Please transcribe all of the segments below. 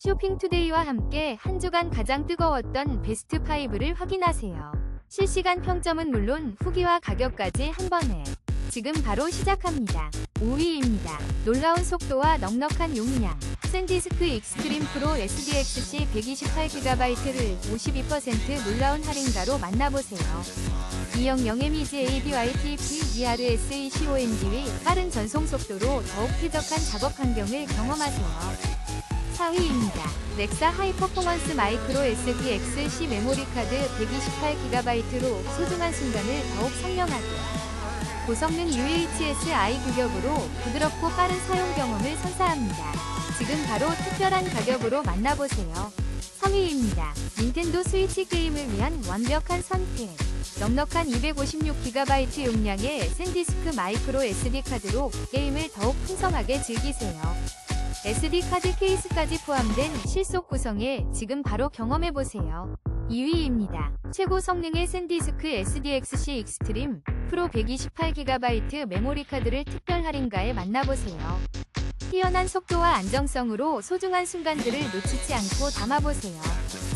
쇼핑투데이와 함께 한 주간 가장 뜨거웠던 베스트 5를 확인하세요. 실시간 평점은 물론 후기와 가격까지 한 번에. 지금 바로 시작합니다. 5위입니다. 놀라운 속도와 넉넉한 용량. 샌디스크 익스트림 프로 SDXC 128GB를 52% 놀라운 할인가로 만나보세요. 200 MEG ADYTP ERS COMD의 빠른 전송 속도로 더욱 쾌적한 작업 환경을 경험하세요. 4위입니다. 넥사 하이퍼포먼스 마이크로 SDX-C 메모리 카드 128GB로 소중한 순간을 더욱 선명하게 고성능 UHS-I 규격으로 부드럽고 빠른 사용 경험을 선사합니다. 지금 바로 특별한 가격으로 만나보세요. 3위입니다. 닌텐도 스위치 게임을 위한 완벽한 선택. 넉넉한 256GB 용량의 샌디스크 마이크로 SD 카드로 게임을 더욱 풍성하게 즐기세요. SD 카드 케이스까지 포함된 실속 구성에 지금 바로 경험해보세요. 2위입니다. 최고 성능의 샌디스크 SDXC 익스트림 프로 128GB 메모리 카드를 특별 할인가에 만나보세요. 뛰어난 속도와 안정성으로 소중한 순간들을 놓치지 않고 담아보세요.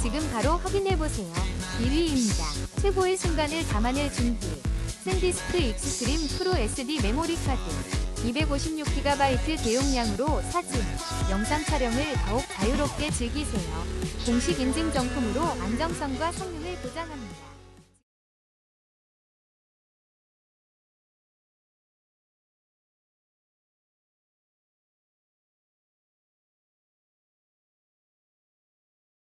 지금 바로 확인해보세요. 1위입니다. 최고의 순간을 담아낼 준비. 샌디스크 익스트림 프로 SD 메모리 카드. 256GB 대용량으로 사진, 영상 촬영을 더욱 자유롭게 즐기세요. 공식 인증 정품으로 안정성과 성능을 보장합니다.